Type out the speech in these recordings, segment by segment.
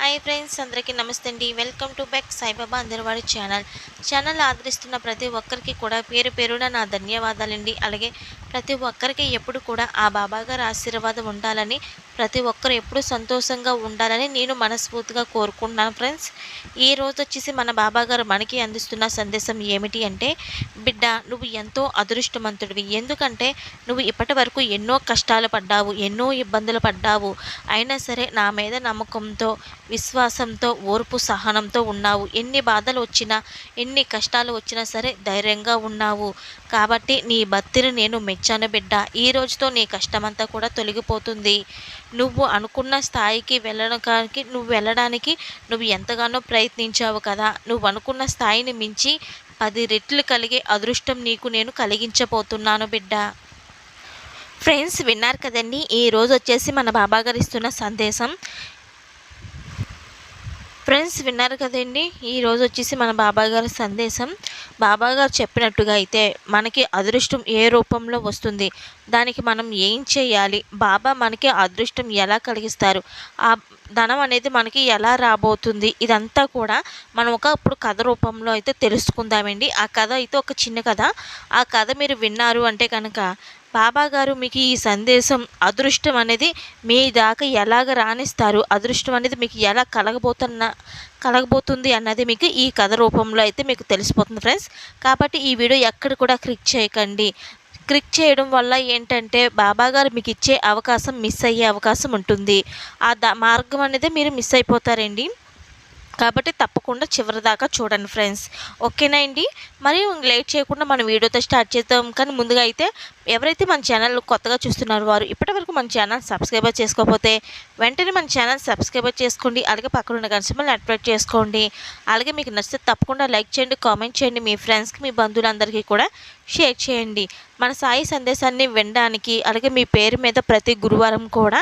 Hi friends అందరికీ నమస్తే అండి. వెల్కమ్ టు బ్యాక్ సాయిబాబా అందరివాడి ఛానల్ ఛానల్ ఆదరిస్తున్న ప్రతి ఒక్కరికి కూడా పేరు పేరున నా ధన్యవాదాలండి. అలాగే ప్రతి ఒక్కరికి ఎప్పుడు కూడా ఆ బాబాగారు ఆశీర్వాదం ఉండాలని ప్రతి ఒక్కరు ఎప్పుడు సంతోషంగా ఉండాలని నేను మనస్ఫూర్తిగా కోరుకుంటున్నాను ఫ్రెండ్స్ ఈ రోజు వచ్చేసి మన బాబా గారు మనకి అందిస్తున్న సందేశం ఏమిటి అంటే బిడ్డ నువ్వు ఎంతో అదృష్టవంతుడివి. ఎందుకంటే నువ్వు ఇప్పటి వరకు ఎన్నో కష్టాలు పడ్డావు ఎన్నో ఇబ్బందులు పడ్డావు. అయినా సరే నా మీద నమ్మకంతో విశ్వాసంతో ఓర్పు సహనంతో ఉన్నావు. ఎన్ని బాధలు వచ్చినా ఎన్ని కష్టాలు వచ్చినా సరే ధైర్యంగా ఉన్నావు. కాబట్టి నీ భక్తిని నేను మెచ్చాను బిడ్డ. ఈ రోజుతో నీ కష్టమంతా కూడా తొలగిపోతుంది. నువ్వు అనుకున్న స్థాయికి వెళ్ళడానికి నువ్వు వెళ్ళడానికి నువ్వు ఎంతగానో ప్రయత్నించావు కదా. నువ్వు అనుకున్న స్థాయిని మించి పది రెట్లు కలిగే అదృష్టం నీకు నేను కలిగించబోతున్నాను బిడ్డ. ఫ్రెండ్స్ విన్నారు కదండి? ఈ రోజు వచ్చేసి మన బాబాగారు ఇస్తున్న సందేశం ఫ్రెండ్స్ విన్నారు కదండి ఈరోజు వచ్చేసి మన బాబా గారి సందేశం. బాబా గారు చెప్పినట్టుగా అయితే మనకి అదృష్టం ఏ రూపంలో వస్తుంది దానికి మనం ఏం చేయాలి బాబా మనకి అదృష్టం ఎలా కలిగిస్తారు ఆ ధనం అనేది మనకి ఎలా రాబోతుంది? ఇదంతా కూడా మనం ఒక ఇప్పుడు కథ రూపంలో అయితే తెలుసుకుందామండి. ఆ కథ అయితే ఒక చిన్న కథ. ఆ కథ మీరు విన్నారు అంటే కనుక బాబా గారు మీకు ఈ సందేశం అదృష్టం అనేది మీ దాకా ఎలాగ రాణిస్తారు? అదృష్టం అనేది మీకు ఎలా కలగబోతున్న కలగబోతుంది అన్నది మీకు ఈ కథ రూపంలో అయితే మీకు తెలిసిపోతుంది ఫ్రెండ్స్. కాబట్టి ఈ వీడియో ఎక్కడ కూడా క్లిక్ చేయకండి. క్లిక్ చేయడం వల్ల ఏంటంటే బాబా గారు మీకు ఇచ్చే అవకాశం మిస్ అయ్యే అవకాశం ఉంటుంది. ఆ మార్గం అనేది మీరు మిస్ అయిపోతారండి. కాబట్టి తప్పకుండా చివరి దాకా చూడండి ఫ్రెండ్స్. ఓకేనా అండి? మరి లేట్ చేయకుండా మన వీడియోతో స్టార్ట్ చేద్దాం. కానీ ముందుగా అయితే ఎవరైతే మన ఛానల్ కొత్తగా చూస్తున్నారో వారు ఇప్పటివరకు మన ఛానల్ సబ్స్క్రైబర్ చేసుకోకపోతే వెంటనే మన ఛానల్ సబ్స్క్రైబర్ చేసుకోండి. అలాగే పక్కనున్న ఉన్న అట్రాక్ట్ చేసుకోండి. అలాగే మీకు నచ్చితే తప్పకుండా లైక్ చేయండి కామెంట్ చేయండి. మీ ఫ్రెండ్స్కి మీ బంధువులందరికీ కూడా షేర్ చేయండి. మన సాయి సందేశాన్ని వినడానికి అలాగే మీ పేరు మీద ప్రతి గురువారం కూడా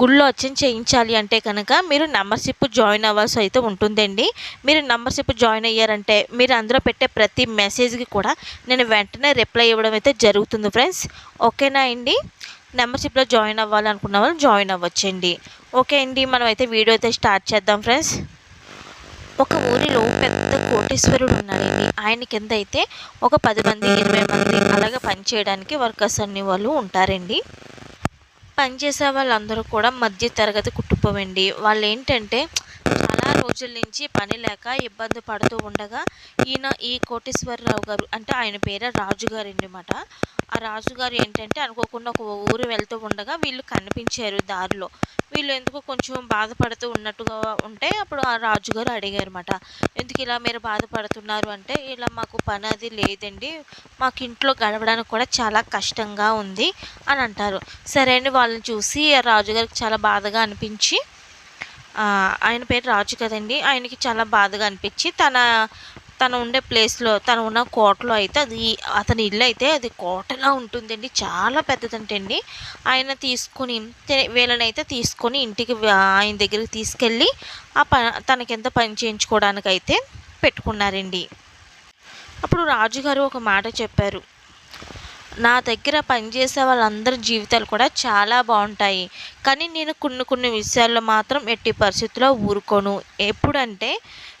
గుళ్ళో వచ్చి చేయించాలి అంటే కనుక మీరు మెంబర్షిప్ జాయిన్ అవ్వాల్సి అయితే ఉంటుందండి. మీరు మెంబర్షిప్ జాయిన్ అయ్యారంటే మీరు అందులో పెట్టే ప్రతి మెసేజ్కి కూడా నేను వెంటనే రిప్లై ఇవ్వడం అయితే జరుగుతుంది ఫ్రెండ్స్. ఓకేనా అండి? మెంబర్షిప్లో జాయిన్ అవ్వాలనుకున్న వాళ్ళు జాయిన్ అవ్వచ్చండి. ఓకే అండి మనం అయితే వీడియో అయితే స్టార్ట్ చేద్దాం ఫ్రెండ్స్. ఒక ఊరిలో పెద్ద కోటేశ్వరుడు ఉన్నాడండి. ఆయన కింద అయితే ఒక పది మంది ఇరవై మంది అలాగే పనిచేయడానికి వర్కర్స్ అనే వాళ్ళు ఉంటారండి. పనిచేసే వాళ్ళందరూ కూడా మధ్య తరగతి కుటుంబమండి వాళ్ళు ఏంటంటే చాలా రోజుల నుంచి పని లేక ఇబ్బంది పడుతూ ఉండగా ఈయన ఈ కోటేశ్వరరావు గారు అంటే ఆయన పేరే రాజుగారు అనమాట ఆ రాజుగారు ఏంటంటే అనుకోకుండా ఒక ఊరు వెళ్తూ ఉండగా వీళ్ళు కనిపించారు దారిలో. వీళ్ళు ఎందుకో కొంచెం బాధపడుతూ ఉన్నట్టుగా ఉంటే అప్పుడు ఆ రాజుగారు అడిగారన్నమాట. ఎందుకు ఇలా మీరు బాధపడుతున్నారు అంటే ఇలా మాకు పని అది లేదండి. మాకు ఇంట్లో గడవడానికి కూడా చాలా కష్టంగా ఉంది అని అంటారు. సరే అని వాళ్ళని చూసి ఆ రాజుగారికి చాలా బాధగా అనిపించి ఆయన పేరు రాజు కదండి ఆయనకి చాలా బాధగా అనిపించి తన తను ఉండే ప్లేస్లో తను ఉన్న కోటలో అయితే అది అతని ఇల్లు అయితే అది కోటలా ఉంటుందండి. చాలా పెద్దదంటండి. ఆయన తీసుకుని వీళ్ళనైతే తీసుకొని ఇంటికి ఆయన దగ్గరికి తీసుకెళ్ళి ఆ ప తనకెంత పని చేయించుకోవడానికి అయితే పెట్టుకున్నారండి. అప్పుడు రాజుగారు ఒక మాట చెప్పారు. నా దగ్గర పనిచేసే వాళ్ళందరి జీవితాలు కూడా చాలా బాగుంటాయి. కానీ నేను కొన్ని కొన్ని విషయాల్లో మాత్రం ఎట్టి పరిస్థితుల్లో ఊరుకోను. ఎప్పుడంటే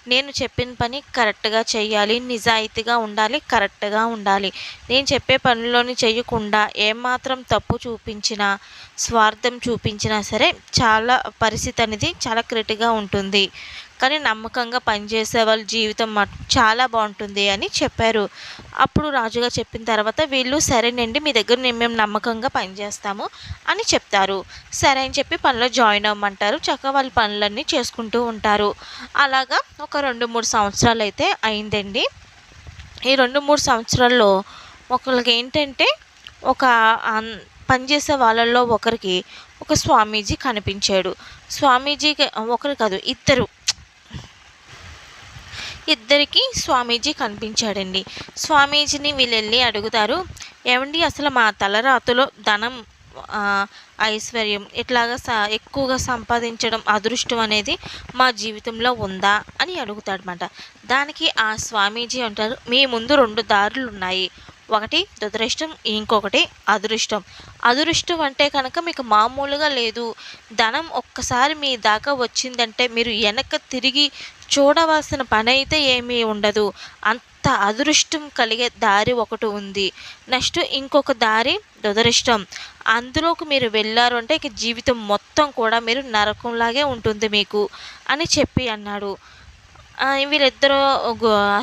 నేను చెప్పిన పని కరెక్ట్గా చేయాలి నిజాయితీగా ఉండాలి కరెక్ట్గా ఉండాలి. నేను చెప్పే పనిలోని చేయకుండా ఏమాత్రం తప్పు చూపించినా స్వార్థం చూపించినా సరే చాలా పరిస్థితి అనేది చాలా క్రిటిగా ఉంటుంది. కానీ నమ్మకంగా పనిచేసే వాళ్ళ జీవితం చాలా బాగుంటుంది అని చెప్పారు. అప్పుడు రాజుగా చెప్పిన తర్వాత వీళ్ళు సరేనండి మీ దగ్గర మేము నమ్మకంగా పనిచేస్తాము అని చెప్తారు. సరే అని చెప్పి పనిలో జాయిన్ అవ్వమంటారు. చక్కగా వాళ్ళ పనులన్నీ చేసుకుంటూ ఉంటారు. అలాగా ఒక రెండు మూడు సంవత్సరాలు అయితే అయిందండి. ఈ రెండు మూడు సంవత్సరాల్లో ఒకరికి ఏంటంటే ఒక పనిచేసే వాళ్ళల్లో ఒకరికి ఒక స్వామీజీ కనిపించాడు. స్వామీజీకి ఒకరు కాదు ఇద్దరు ఇద్దరికి స్వామీజీ కనిపించాడండి. స్వామీజీని వీళ్ళు వెళ్ళి అడుగుతారు ఏమండి అసలు మా తలరాతులో ధనం ఐశ్వర్యం ఇట్లాగా స ఎక్కువగా సంపాదించడం అదృష్టం అనేది మా జీవితంలో ఉందా? అని అడుగుతాడనమాట దానికి ఆ స్వామీజీ అంటారు మీ ముందు రెండు దారులు ఉన్నాయి ఒకటి దురదృష్టం ఇంకొకటి అదృష్టం. అదృష్టం అంటే కనుక మీకు మామూలుగా లేదు. ధనం ఒక్కసారి మీ దాకా వచ్చిందంటే మీరు వెనక తిరిగి చూడవలసిన పని అయితే ఏమీ ఉండదు. అంత అదృష్టం కలిగే దారి ఒకటి ఉంది. నెక్స్ట్ ఇంకొక దారి దురదృష్టం. అందులోకి మీరు వెళ్ళారు అంటే ఇక జీవితం మొత్తం కూడా మీరు నరకంలాగే ఉంటుంది మీకు అని చెప్పి అన్నాడు. వీళ్ళిద్దరూ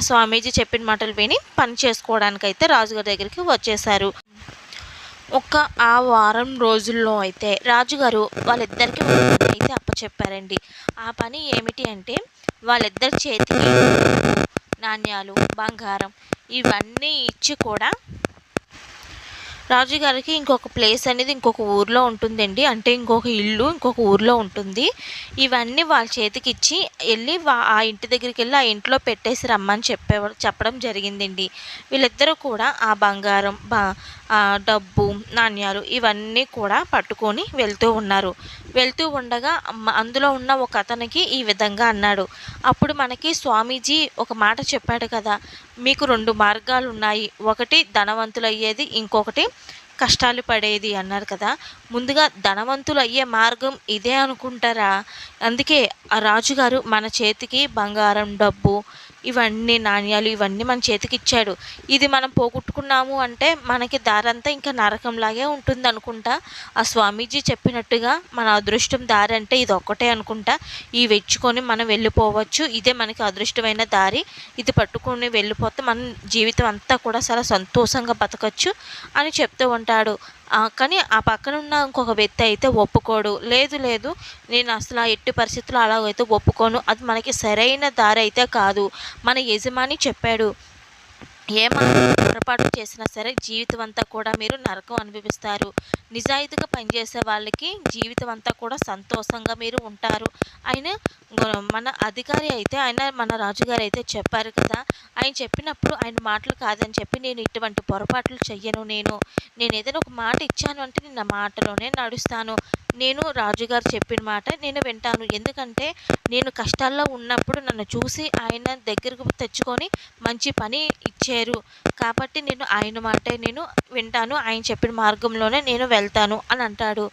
స్వామీజీ చెప్పిన మాటలు విని పని చేసుకోవడానికైతే రాజుగారి దగ్గరికి వచ్చేసారు ఒక ఆ వారం రోజుల్లో అయితే రాజుగారు వాళ్ళిద్దరికి అయితే అప్పచెప్పారండి. ఆ పని ఏమిటి అంటే వాళ్ళిద్దరి చేతికి నాణ్యాలు బంగారం ఇవన్నీ ఇచ్చి కూడా రాజుగారికి ఇంకొక ప్లేస్ అనేది ఇంకొక ఊర్లో ఉంటుందండి. అంటే ఇంకొక ఇల్లు ఇంకొక ఊర్లో ఉంటుంది. ఇవన్నీ వాళ్ళ చేతికి ఇచ్చి వెళ్ళి ఆ ఇంటి దగ్గరికి వెళ్ళి ఆ ఇంట్లో పెట్టేసి రమ్మని చెప్పే చెప్పడం జరిగిందండి. వీళ్ళిద్దరూ కూడా ఆ బంగారం బా ఆ డబ్బు నాణ్యాలు ఇవన్నీ కూడా పట్టుకొని వెళ్తూ ఉన్నారు. వెళ్తూ ఉండగా అందులో ఉన్న ఒక అతనికి ఈ విధంగా అన్నాడు. అప్పుడు మనకి స్వామీజీ ఒక మాట చెప్పాడు కదా మీకు రెండు మార్గాలు ఉన్నాయి ఒకటి ధనవంతులు అయ్యేది ఇంకొకటి కష్టాలు పడేది అన్నారు కదా. ముందుగా ధనవంతులు అయ్యే మార్గం ఇదే అనుకుంటారా? అందుకే ఆ రాజుగారు మన చేతికి బంగారం డబ్బు ఇవన్నీ నాణ్యాలు ఇవన్నీ మన చేతికి ఇచ్చాడు ఇది మనం పోగొట్టుకున్నాము అంటే మనకి దారంతా ఇంకా నరకంలాగే ఉంటుంది అనుకుంటా ఆ స్వామీజీ చెప్పినట్టుగా మన అదృష్టం దారి అంటే ఇది ఒక్కటే అనుకుంటా. ఈ వెచ్చుకొని మనం వెళ్ళిపోవచ్చు. ఇదే మనకి అదృష్టమైన దారి. ఇది పట్టుకొని వెళ్ళిపోతే మన జీవితం అంతా కూడా చాలా సంతోషంగా బతకచ్చు అని చెప్తూ ఉంటాడు. కానీ ఆ పక్కన ఉన్న ఇంకొక వ్యక్తి అయితే ఒప్పుకోడు. లేదు లేదు నేను అసలు ఆ ఎట్టి పరిస్థితుల్లో అలాగైతే ఒప్పుకోను. అది మనకి సరైన దారి అయితే కాదు. మన యజమాని చెప్పాడు ఏమాత్రం పొరపాటు చేసినా సరే జీవితం అంతా కూడా మీరు నరకం అనుభవిస్తారు. నిజాయితీగా పనిచేసే వాళ్ళకి జీవితం అంతా కూడా సంతోషంగా మీరు ఉంటారు. ఆయన మన అధికారి అయితే ఆయన మన రాజుగారు అయితే చెప్పారు కదా ఆయన చెప్పినప్పుడు ఆయన మాటలు కాదని చెప్పి నేను ఇటువంటి పొరపాట్లు చెయ్యను నేను. నేను ఏదైనా ఒక మాట ఇచ్చాను అంటే నేను నా మాటలోనే నడుస్తాను. నేను రాజుగారు చెప్పిన మాట నేను వింటాను. ఎందుకంటే నేను కష్టాల్లో ఉన్నప్పుడు నన్ను చూసి ఆయన దగ్గరకు తెచ్చుకొని మంచి పని ఇచ్చారు. కాబట్టి నేను ఆయన మాటే నేను వింటాను. ఆయన చెప్పిన మార్గంలోనే నేను వెళ్తాను అని అంటాడు.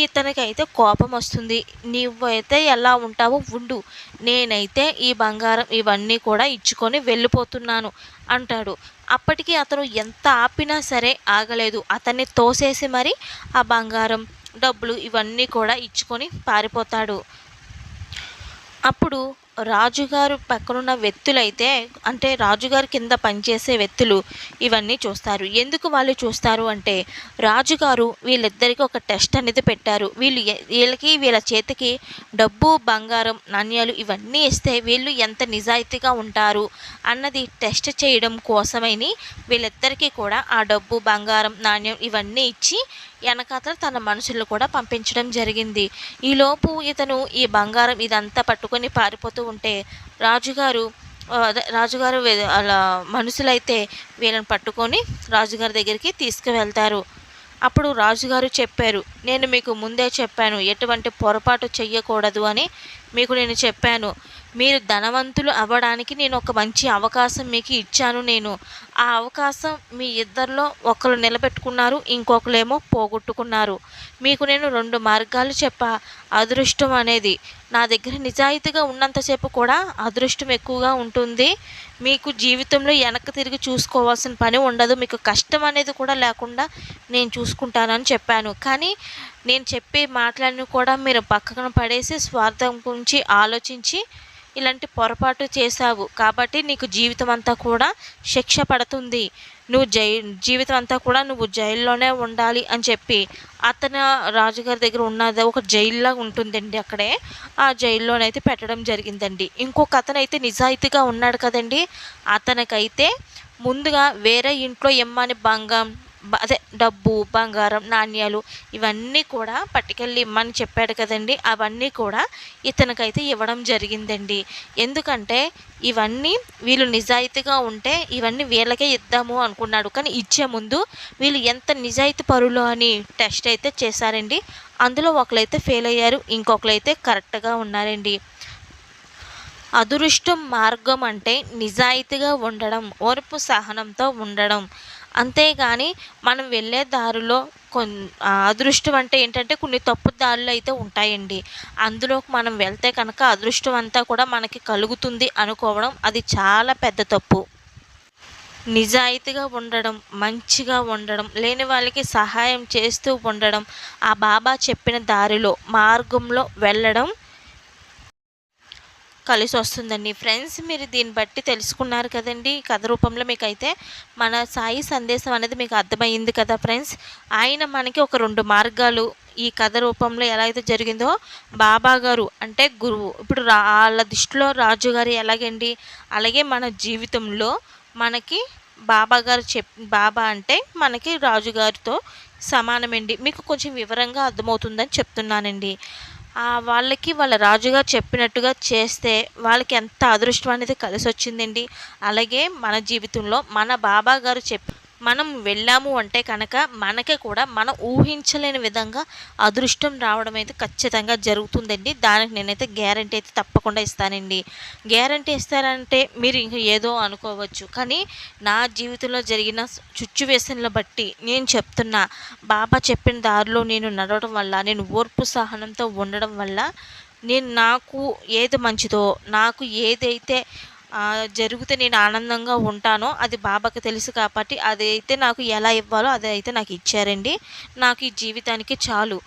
ఇతనికైతే కోపం వస్తుంది. నువ్వైతే ఎలా ఉంటావో ఉండు. నేనైతే ఈ బంగారం ఇవన్నీ కూడా ఇచ్చుకొని వెళ్ళిపోతున్నాను అంటాడు. అప్పటికి అతను ఎంత ఆపినా సరే ఆగలేదు. అతన్ని తోసేసి మరి ఆ బంగారం డబ్బులు ఇవన్నీ కూడా ఇచ్చుకొని పారిపోతాడు. అప్పుడు రాజుగారు పక్కనున్న వ్యక్తులైతే అంటే రాజుగారి కింద పనిచేసే వ్యక్తులు ఇవన్నీ చూస్తారు. ఎందుకు వాళ్ళు చూస్తారు అంటే రాజుగారు వీళ్ళిద్దరికి ఒక టెస్ట్ అనేది పెట్టారు. వీళ్ళు వీళ్ళకి వీళ్ళ చేతికి డబ్బు బంగారం నాణ్యాలు ఇవన్నీ ఇస్తే వీళ్ళు ఎంత నిజాయితీగా ఉంటారు అన్నది టెస్ట్ చేయడం కోసమని వీళ్ళిద్దరికీ కూడా ఆ డబ్బు బంగారం నాణ్యం ఇవన్నీ ఇచ్చి వెనకాతల తన మనుషులు కూడా పంపించడం జరిగింది. ఈలోపు ఇతను ఈ బంగారం ఇదంతా పట్టుకొని పారిపోతూ ఉంటే రాజుగారు అదే రాజుగారు అలా మనుషులైతే వీళ్ళని పట్టుకొని రాజుగారి దగ్గరికి తీసుకువెళ్తారు. అప్పుడు రాజుగారు చెప్పారు నేను మీకు ముందే చెప్పాను ఎటువంటి పొరపాటు చెయ్యకూడదు అని మీకు నేను చెప్పాను. మీరు ధనవంతులు అవ్వడానికి నేను ఒక మంచి అవకాశం మీకు ఇచ్చాను. నేను ఆ అవకాశం మీ ఇద్దరిలో ఒకరు నిలబెట్టుకున్నారు ఇంకొకరేమో పోగొట్టుకున్నారు. మీకు నేను రెండు మార్గాలు చెప్పా. అదృష్టం అనేది నా దగ్గర నిజాయితీగా ఉన్నంతసేపు కూడా అదృష్టం ఎక్కువగా ఉంటుంది. మీకు జీవితంలో వెనక్కి తిరిగి చూసుకోవాల్సిన పని ఉండదు. మీకు కష్టం అనేది కూడా లేకుండా నేను చూసుకుంటానని చెప్పాను. కానీ నేను చెప్పే మాటలన్నీ కూడా మీరు పక్కన పడేసి స్వార్థం గురించి ఆలోచించి ఇలాంటి పొరపాటు చేశావు. కాబట్టి నీకు జీవితం అంతా కూడా శిక్ష పడుతుంది. నువ్వు జై జీవితం అంతా కూడా నువ్వు జైల్లోనే ఉండాలి అని చెప్పి అతను రాజుగారి దగ్గర ఉన్నది ఒక జైల్లా ఉంటుందండి అక్కడే. ఆ జైల్లోనైతే పెట్టడం జరిగిందండి. ఇంకొక అతను అయితే నిజాయితీగా ఉన్నాడు కదండి. అతనికైతే ముందుగా వేరే ఇంట్లో ఇమ్మని బంగం అదే డబ్బు బంగారం నాణ్యాలు ఇవన్నీ కూడా పట్టుకెళ్ళి ఇమ్మని చెప్పాడు కదండి. అవన్నీ కూడా ఇతనికైతే ఇవ్వడం జరిగిందండి. ఎందుకంటే ఇవన్నీ వీళ్ళు నిజాయితీగా ఉంటే ఇవన్నీ వీళ్ళకే ఇద్దాము అనుకున్నాడు. కానీ ఇచ్చే ముందు వీళ్ళు ఎంత నిజాయితీ పరులు అని టెస్ట్ అయితే చేశారండి. అందులో ఒకరైతే ఫెయిల్ అయ్యారు ఇంకొకరైతే కరెక్ట్గా ఉన్నారండి. అదృష్టం మార్గం అంటే నిజాయితీగా ఉండడం ఓర్పు సహనంతో ఉండడం. అంతేగాని మనం వెళ్ళే దారిలో కొన్ అదృష్టం అంటే ఏంటంటే కొన్ని తప్పు దారులు అయితే ఉంటాయండి. అందులోకి మనం వెళ్తే కనుక అదృష్టం అంతా కూడా మనకి కలుగుతుంది అనుకోవడం అది చాలా పెద్ద తప్పు. నిజాయితీగా ఉండడం మంచిగా ఉండడం లేని వాళ్ళకి సహాయం చేస్తూ ఉండడం ఆ బాబా చెప్పిన దారిలో మార్గంలో వెళ్ళడం కలిసి వస్తుందండి ఫ్రెండ్స్ మీరు దీన్ని బట్టి తెలుసుకున్నారు కదండి. కథ రూపంలో మీకు అయితే మన సాయి సందేశం అనేది మీకు అర్థమైంది కదా ఫ్రెండ్స్. ఆయన మనకి ఒక రెండు మార్గాలు ఈ కథ రూపంలో ఎలా అయితే జరిగిందో బాబా గారు అంటే గురువు. ఇప్పుడు వాళ్ళ దృష్టిలో రాజుగారు ఎలాగండి? అలాగే మన జీవితంలో మనకి బాబా గారు చెప్ బాబా అంటే మనకి రాజుగారితో సమానమండి. మీకు కొంచెం వివరంగా అర్థమవుతుందని చెప్తున్నానండి. వాళ్ళకి వాళ్ళ రాజుగారు చెప్పినట్టుగా చేస్తే వాళ్ళకి ఎంత అదృష్టం అనేది కలిసి వచ్చిందండి అలాగే మన జీవితంలో మన బాబా గారు చెప్పి మనం వెళ్ళాము అంటే కనుక మనకే కూడా మనం ఊహించలేని విధంగా అదృష్టం రావడం అయితే ఖచ్చితంగా జరుగుతుందండి. దానికి నేనైతే గ్యారంటీ అయితే తప్పకుండా ఇస్తానండి. గ్యారంటీ ఇస్తారంటే మీరు ఇంక ఏదో అనుకోవచ్చు. కానీ నా జీవితంలో జరిగిన సిచ్యువేషన్ల బట్టి నేను చెప్తున్నా బాబా చెప్పిన దారిలో నేను నడవడం వల్ల నేను ఓర్పు సహనంతో ఉండడం వల్ల నేను నాకు ఏది మంచిదో నాకు ఏదైతే జరిగితే నేను ఆనందంగా ఉంటానో. అది బాబాకి తెలుసు కాబట్టి అదైతే నాకు ఎలా ఇవ్వాలో అది అయితే నాకు ఇచ్చారండి. నాకు ఈ జీవితానికి చాలు.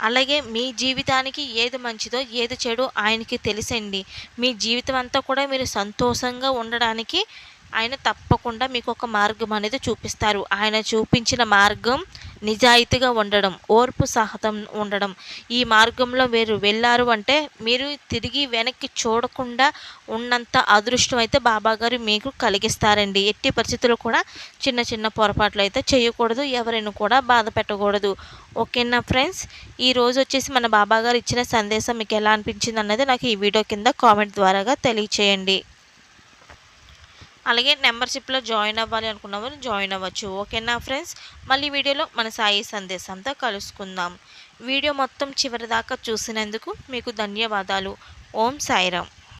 అలాగే మీ జీవితానికి ఏది మంచిదో ఏది చెడు ఆయనకి తెలుసండి. మీ జీవితం అంతా కూడా మీరు సంతోషంగా ఉండడానికి ఆయన తప్పకుండా మీకు ఒక మార్గం అనేది చూపిస్తారు. ఆయన చూపించిన మార్గం నిజాయితీగా ఉండడం ఓర్పు సహతం ఉండడం. ఈ మార్గంలో మీరు వెళ్ళారు అంటే మీరు తిరిగి వెనక్కి చూడకుండా ఉన్నంత అదృష్టం అయితే బాబాగారు మీకు కలిగిస్తారండి. ఎట్టి పరిస్థితుల్లో కూడా చిన్న చిన్న పొరపాట్లు అయితే చేయకూడదు ఎవరైనా కూడా బాధ పెట్టకూడదు. ఓకేనా ఫ్రెండ్స్? ఈరోజు వచ్చేసి మన బాబాగారు ఇచ్చిన సందేశం మీకు ఎలా అనిపించింది అన్నది నాకు ఈ వీడియో కింద కామెంట్ ద్వారాగా తెలియచేయండి. అలాగే మెంబర్షిప్లో జాయిన్ అవ్వాలి అనుకున్న వాళ్ళు జాయిన్ అవ్వచ్చు. ఓకేనా ఫ్రెండ్స్? మళ్ళీ వీడియోలో మన సాయి సందేశంతో కలుసుకుందాం. వీడియో మొత్తం చివరి దాకా చూసినందుకు మీకు ధన్యవాదాలు. ఓం సాయిరామ్.